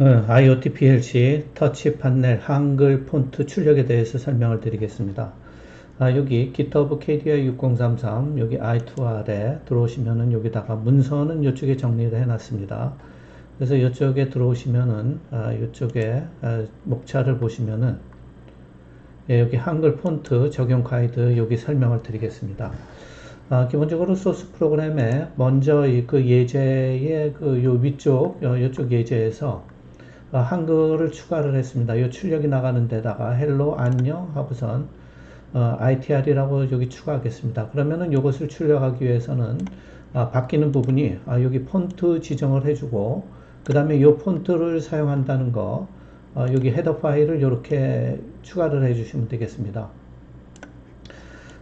어, IoT PLC 터치 판넬 한글 폰트 출력에 대해서 설명을 드리겠습니다. 아, 여기 GitHub KDI 6033 여기 i2R에 들어오시면은 여기다가 문서는 이쪽에 정리를 해놨습니다. 그래서 이쪽에 들어오시면은 아, 이쪽에 아, 목차를 보시면은 예, 여기 한글 폰트 적용 가이드 여기 설명을 드리겠습니다. 아, 기본적으로 소스 프로그램에 먼저 이 그 예제의 그 요 위쪽 요, 이쪽 예제에서 어, 한글을 추가를 했습니다. 이 출력이 나가는 데다가 헬로 안녕 하고선 어, ITR이라고 여기 추가하겠습니다. 그러면은 이것을 출력하기 위해서는 아, 바뀌는 부분이 아, 여기 폰트 지정을 해주고 그 다음에 이 폰트를 사용한다는 거 어, 여기 헤더 파일을 이렇게 추가를 해주시면 되겠습니다.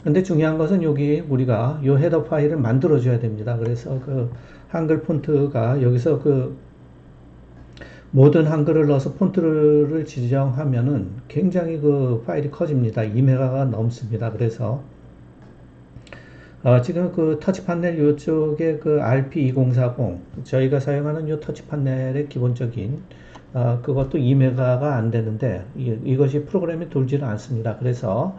근데 중요한 것은 여기 우리가 이 헤더 파일을 만들어 줘야 됩니다. 그래서 그 한글 폰트가 여기서 그 모든 한글을 넣어서 폰트를 지정하면은 굉장히 그 파일이 커집니다. 2메가가 넘습니다. 그래서 어, 지금 그 터치 판넬 이쪽에 그 RP2040 저희가 사용하는 이 터치 판넬의 기본적인 어, 그것도 2메가가 안 되는데 이, 것이 프로그램이 돌지는 않습니다. 그래서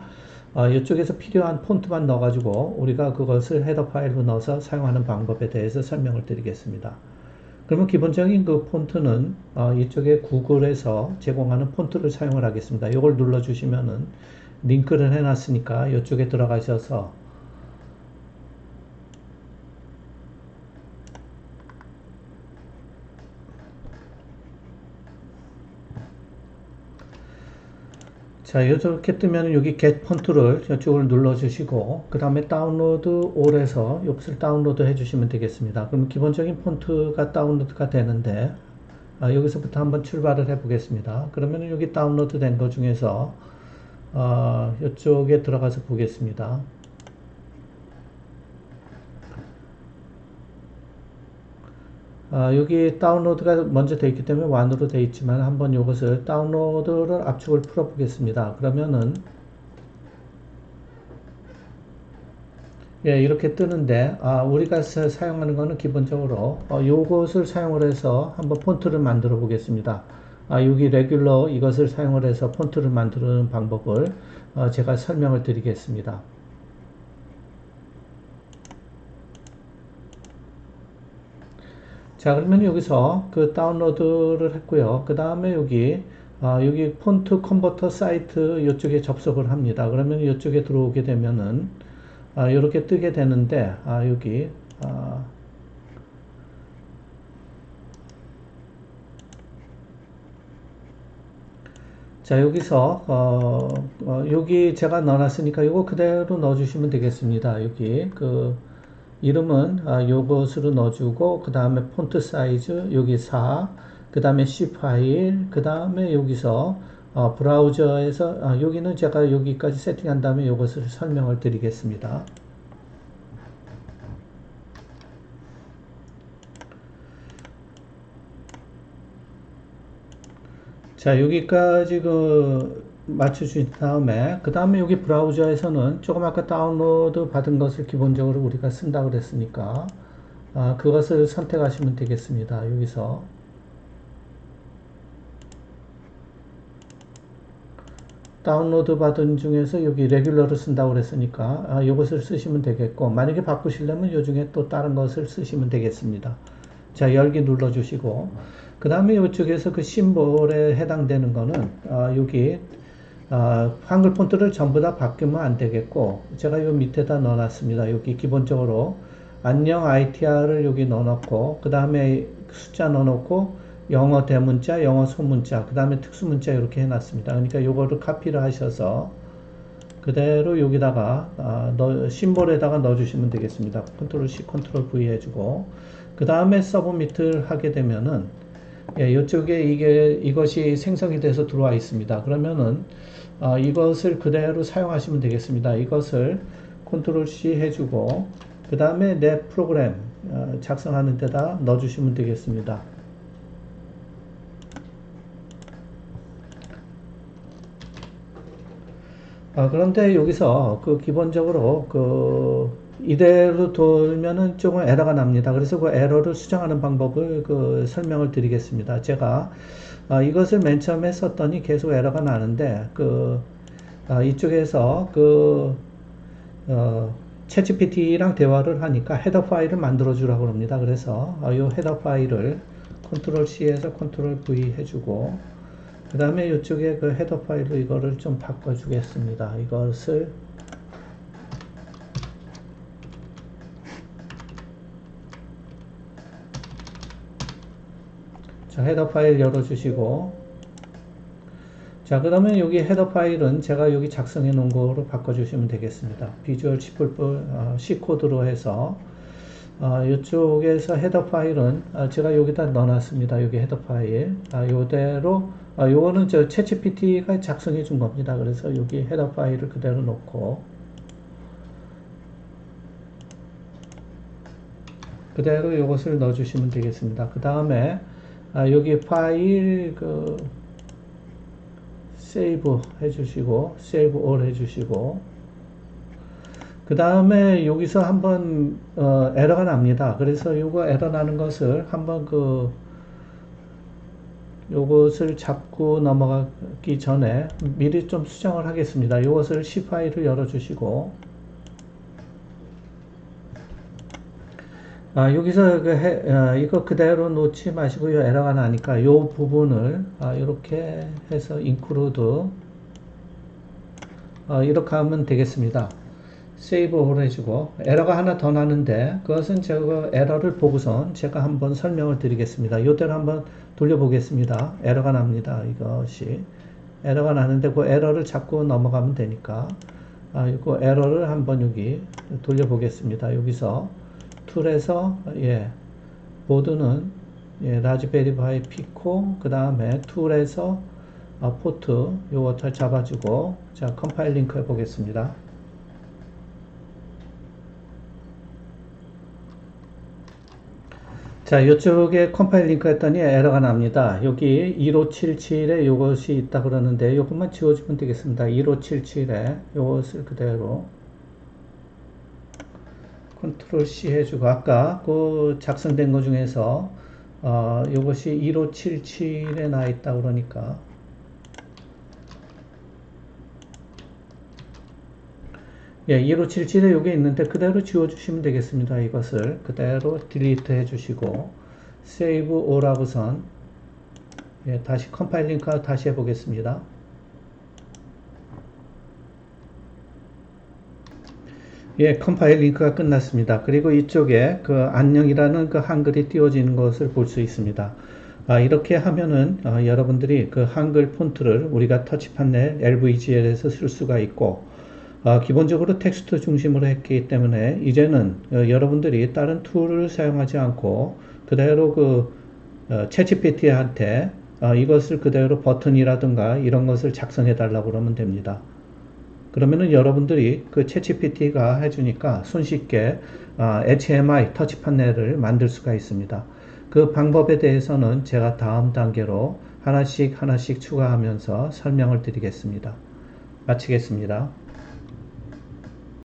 어, 이쪽에서 필요한 폰트만 넣어가지고 우리가 그것을 헤더 파일로 넣어서 사용하는 방법에 대해서 설명을 드리겠습니다. 그러면 기본적인 그 폰트는 어, 이쪽에 구글에서 제공하는 폰트를 사용을 하겠습니다. 이걸 눌러주시면은 링크를 해놨으니까 이쪽에 들어가셔서 자, 이렇게 뜨면 여기 get 폰트를 이쪽을 눌러주시고, 그 다음에 다운로드 올에서 이것을 다운로드 해주시면 되겠습니다. 그럼 기본적인 폰트가 다운로드가 되는데, 아, 여기서부터 한번 출발을 해 보겠습니다. 그러면 여기 다운로드 된 것 중에서, 어, 이쪽에 들어가서 보겠습니다. 아, 여기 다운로드가 먼저 되어 있기 때문에 완으로 되어 있지만 한번 이것을 다운로드를 압축을 풀어 보겠습니다. 그러면은 예, 이렇게 뜨는데 아, 우리가 사용하는 것은 기본적으로 어, 요것을 사용을 해서 한번 폰트를 만들어 보겠습니다. 아, 여기 레귤러 이것을 사용을 해서 폰트를 만드는 방법을 어, 제가 설명을 드리겠습니다. 자 그러면 여기서 그 다운로드를 했고요. 그 다음에 여기 아, 여기 폰트 컨버터 사이트 이쪽에 접속을 합니다. 그러면 이쪽에 들어오게 되면은 아, 이렇게 뜨게 되는데 아, 여기 아, 자 여기서 어, 어, 여기 제가 넣어놨으니까 이거 그대로 넣어주시면 되겠습니다. 여기 그 이름은 아, 요것으로 넣어주고 그 다음에 폰트 사이즈 여기 4, 그 다음에 C 파일, 그 다음에 여기서 어, 브라우저에서 아, 여기는 제가 여기까지 세팅한 다음에 이것을 설명을 드리겠습니다. 자 여기까지 그 맞춰주신 다음에 그 다음에 여기 브라우저에서는 조금 아까 다운로드 받은 것을 기본적으로 우리가 쓴다 그랬으니까 아, 그것을 선택하시면 되겠습니다. 여기서 다운로드 받은 중에서 여기 레귤러를 쓴다고 그랬으니까 아, 이것을 쓰시면 되겠고 만약에 바꾸시려면 이 중에 또 다른 것을 쓰시면 되겠습니다. 자 열기 눌러 주시고 그 다음에 이쪽에서 그 심볼에 해당되는 거는 아, 여기 어, 한글 폰트를 전부 다 바뀌면 안 되겠고 제가 요 밑에다 넣어놨습니다. 여기 기본적으로 안녕 ITR을 여기 넣어놓고 그 다음에 숫자 넣어놓고 영어 대문자, 영어 소문자, 그 다음에 특수문자 이렇게 해놨습니다. 그러니까 요거를 카피를 하셔서 그대로 여기다가 아, 넣, 심볼에다가 넣어주시면 되겠습니다. 컨트롤 C, 컨트롤 V 해주고 그 다음에 서브미트를 하게 되면은 예, 이쪽에 이게 이것이 생성이 돼서 들어와 있습니다. 그러면은 어, 이것을 그대로 사용하시면 되겠습니다. 이것을 컨트롤 C 해주고 그 다음에 내 프로그램 어, 작성하는 데다 넣어주시면 되겠습니다. 아, 그런데 여기서 그 기본적으로 그 이대로 돌면은 조금 에러가 납니다. 그래서 그 에러를 수정하는 방법을 그 설명을 드리겠습니다. 제가 어, 이것을 맨 처음에 썼더니 계속 에러가 나는데 그 어, 이쪽에서 그 어, 챗GPT랑 대화를 하니까 헤더 파일을 만들어 주라고 합니다. 그래서 어, 이 헤더 파일을 컨트롤 C에서 컨트롤 V 해주고 그 다음에 이쪽에 그 헤더 파일로 이거를 좀 바꿔 주겠습니다. 이것을 자, 헤더 파일 열어주시고 자, 그 다음에 여기 헤더 파일은 제가 여기 작성해 놓은 거로 바꿔주시면 되겠습니다. 비주얼 C++ 어, C 코드로 해서 어, 이쪽에서 헤더 파일은 어, 제가 여기다 넣어놨습니다. 여기 헤더 파일. 아, 요대로 아, 요거는 저 챗GPT가 작성해 준 겁니다. 그래서 여기 헤더 파일을 그대로 놓고 그대로 이것을 넣어주시면 되겠습니다. 그 다음에 아, 여기 파일 그 세이브 해주시고 세이브 올 해주시고 그 다음에 여기서 한번 어, 에러가 납니다. 그래서 이거 에러 나는 것을 한번 그 요것을 잡고 넘어가기 전에 미리 좀 수정을 하겠습니다. 이것을 C 파일을 열어주시고 아, 여기서 그 해, 아, 이거 그대로 놓지 마시고 요 에러가 나니까 이 부분을 아, 이렇게 해서 include 아, 이렇게 하면 되겠습니다. 세이브 올 해주고 에러가 하나 더 나는데 그것은 제가 에러를 보고선 제가 한번 설명을 드리겠습니다. 이대로 한번 돌려보겠습니다. 에러가 납니다. 이것이 에러가 나는데 그 에러를 잡고 넘어가면 되니까 아, 이거 에러를 한번 여기 돌려보겠습니다. 여기서 툴에서 예 보드는 예, 라즈베리 파이 피코 그 다음에 툴에서 어, 포트 요거 잡아주고 자 컴파일 링크 해보겠습니다. 자, 이쪽에 컴파일 링크 했더니 에러가 납니다. 여기 1577에 이것이 있다 그러는데 이것만 지워주면 되겠습니다. 1577에 이것을 그대로 컨트롤 C 해주고 아까 그 작성된 것 중에서 어, 이것이 1577에 나 있다 그러니까 예, 1577에 여기 있는데 그대로 지워주시면 되겠습니다. 이것을 그대로 딜리트 해주시고 세이브 오라고 선 예, 다시 컴파일 링크 다시 해보겠습니다. 예, 컴파일 링크가 끝났습니다. 그리고 이쪽에 그 안녕이라는 그 한글이 띄워지는 것을 볼 수 있습니다. 아, 이렇게 하면은 어, 여러분들이 그 한글 폰트를 우리가 터치판넬 LVGL에서 쓸 수가 있고 어, 기본적으로 텍스트 중심으로 했기 때문에 이제는 어, 여러분들이 다른 툴을 사용하지 않고 그대로 그 어, 채치PT한테 어, 이것을 그대로 버튼이라든가 이런 것을 작성해 달라고 그러면 됩니다. 그러면은 여러분들이 그 채치PT가 해주니까 손쉽게 어, HMI 터치 판넬을 만들 수가 있습니다. 그 방법에 대해서는 제가 다음 단계로 하나씩 하나씩 추가하면서 설명을 드리겠습니다. 마치겠습니다.